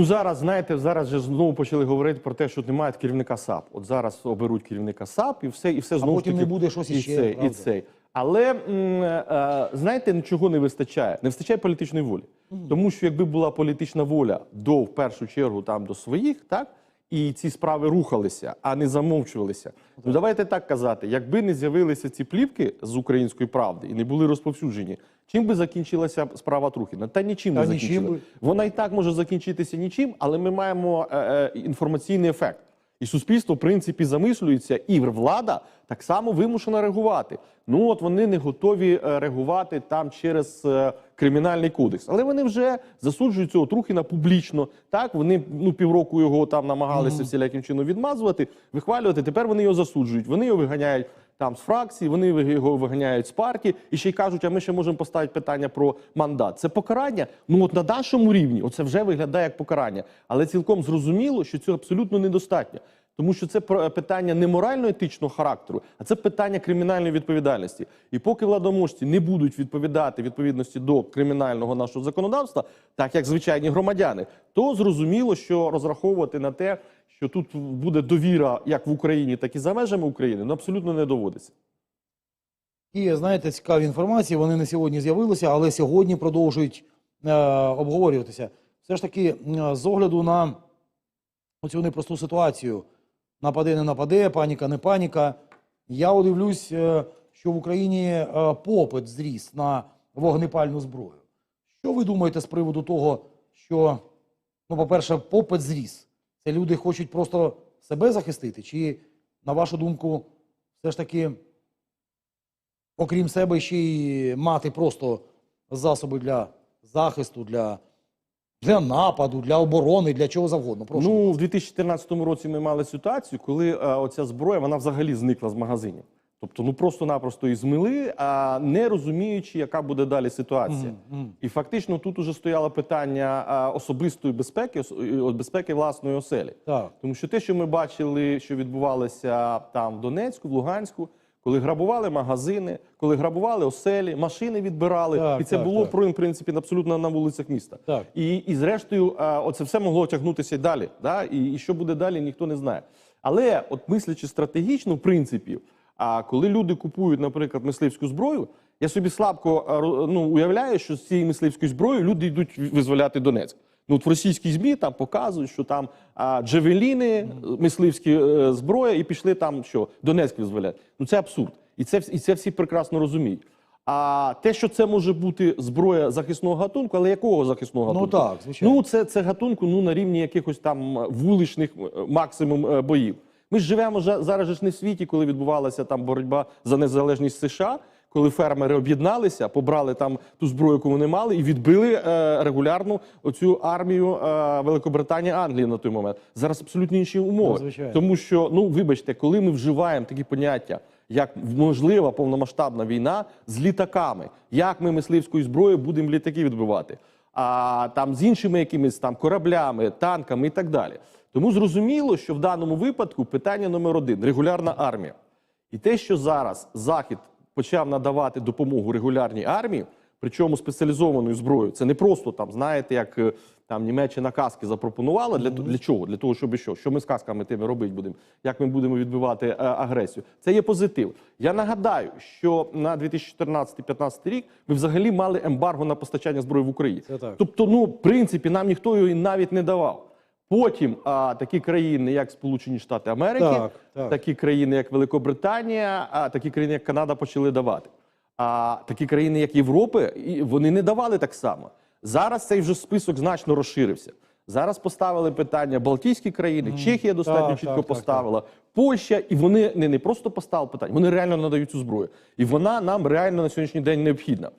Ну зараз знаєте, зараз же знову почали говорити про те, що немає керівника САП. От зараз оберуть керівника САП, і все, і все знову потім таки не буде щось і іще, цей, і цей. Але е, знаєте, нічого не вистачає. Не вистачає політичної волі. Тому що якби була політична воля до в першу чергу там до своїх, так і ці справи рухалися, а не замовчувалися. Ну давайте так казати, якби не з'явилися ці плівки з української правди і не були розповсюджені, чим би закінчилася справа Трухіна? Та нічим Та не закінчила. Вона і так може закінчитися нічим, але ми маємо е, е, інформаційний ефект. І суспільство, в принципі, замислюється, і влада так само вимушена реагувати. Ну от вони не готові е, реагувати там через е, кримінальний кодекс, але вони вже засуджують цього Трухіна публічно. Так вони ну півроку його там намагалися всіляким чином відмазувати, вихвалювати. Тепер вони його засуджують. Вони його виганяють там з фракції, вони його виганяють з партії і ще й кажуть, а ми ще можемо поставити питання про мандат. Це покарання. Ну от на нашому рівні, оце вже виглядає як покарання, але цілком зрозуміло, що цього абсолютно недостатньо. Тому що це про- питання не морально-етичного характеру, а це питання кримінальної відповідальності. І поки владоможці не будуть відповідати відповідності до кримінального нашого законодавства, так як звичайні громадяни, то зрозуміло, що розраховувати на те, що тут буде довіра як в Україні, так і за межами України, ну абсолютно не доводиться. І знаєте, цікаві інформації. Вони не сьогодні з'явилися, але сьогодні продовжують е, обговорюватися. Все ж таки, е, з огляду на цю непросту ситуацію, нападе, не нападе, паніка, не паніка. Я удивлюсь, е, що в Україні е, попит зріс на вогнепальну зброю. Що ви думаєте з приводу того, що, ну, по-перше, попит зріс? Це люди хочуть просто себе захистити? Чи, на вашу думку, все ж таки окрім себе, ще й мати просто засоби для захисту, для, для нападу, для оборони, для чого завгодно. Прошу. Ну, в 2014 році ми мали ситуацію, коли е, оця зброя вона взагалі зникла з магазинів. Тобто, ну просто-напросто її змили, а не розуміючи, яка буде далі ситуація. І фактично тут уже стояло питання а, особистої безпеки, ос- безпеки власної оселі. Так. Тому що те, що ми бачили, що відбувалося там в Донецьку, в Луганську, коли грабували магазини, коли грабували оселі, машини відбирали, Так, і це так, було так. в принципі абсолютно на вулицях міста. Так. І, і зрештою, а, оце все могло тягнутися й далі. Да? І, і що буде далі, ніхто не знає. Але, от мислячи стратегічно, в принципі, а коли люди купують, наприклад, мисливську зброю, я собі слабко ну, уявляю, що з цією мисливською зброєю люди йдуть визволяти Донецьк. Ну, от в російській ЗМІ там показують, що там а, джевеліни, мисливські е, зброя, і пішли там що Донецьк визволяти. Ну це абсурд. І це, і це всі прекрасно розуміють. А те, що це може бути зброя захисного гатунку, але якого захисного Ну, так, звичайно. Ну, це, це гатунку ну, на рівні якихось там вуличних максимум е, боїв. Ми ж живемо зараз ж не в світі, коли відбувалася там боротьба за незалежність США, коли фермери об'єдналися, побрали там ту зброю, яку вони мали, і відбили е, регулярну оцю армію е, Великобританії Англії на той момент. Зараз абсолютно інші умови. Звичайно. Тому що, ну вибачте, коли ми вживаємо такі поняття, як можлива повномасштабна війна з літаками, як ми мисливською зброєю будемо літаки відбивати, а там з іншими якимись там кораблями, танками і так далі. Тому зрозуміло, що в даному випадку питання номер один регулярна армія. І те, що зараз Захід почав надавати допомогу регулярній армії, причому спеціалізованою зброєю, це не просто там, знаєте, як е, там Німеччина каски запропонувала. Для, для чого? Для того, щоб що? Що ми з касками тими робити будемо? Як ми будемо відбивати е, агресію? Це є позитив. Я нагадаю, що на 2014-2015 рік ми взагалі мали ембарго на постачання зброї в Україні. Тобто, ну, в принципі, нам ніхто його і навіть не давав. Потім а, такі країни, як Сполучені Штати Америки, Так, так. такі країни, як Великобританія, а такі країни, як Канада, почали давати. А такі країни, як Європи, вони не давали так само. Зараз цей вже список значно розширився. Зараз поставили питання Балтійські країни, Чехія достатньо Так, чітко так, так, поставила, Польща, і вони не, не просто поставили питання, вони реально надають цю зброю. І вона нам реально на сьогоднішній день необхідна.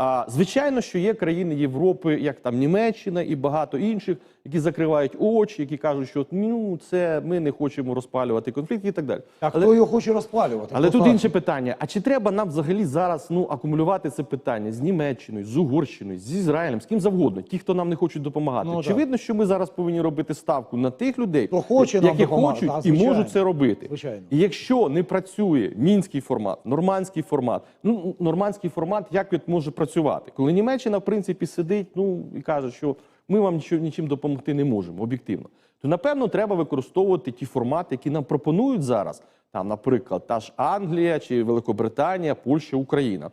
А звичайно, що є країни Європи, як там Німеччина і багато інших, які закривають очі, які кажуть, що ну це ми не хочемо розпалювати конфлікт і так далі. А хто його хоче розпалювати? Але тут інше питання: а чи треба нам взагалі зараз ну акумулювати це питання з Німеччиною, з Угорщиною, з Ізраїлем, з ким завгодно, ті, хто нам не хочуть допомагати? Ну, Очевидно, що ми зараз повинні робити ставку на тих людей, Хто хоче нам які допомагати, хочуть та, і можуть це робити. Звичайно. І якщо не працює мінський формат, нормандський формат, ну нормандський формат, як він може працювати? Коли Німеччина в принципі сидить, ну і каже, що ми вам нічим, нічим допомогти не можемо, об'єктивно. То напевно треба використовувати ті формати, які нам пропонують зараз. Там, наприклад, та ж Англія чи Великобританія, Польща, Україна.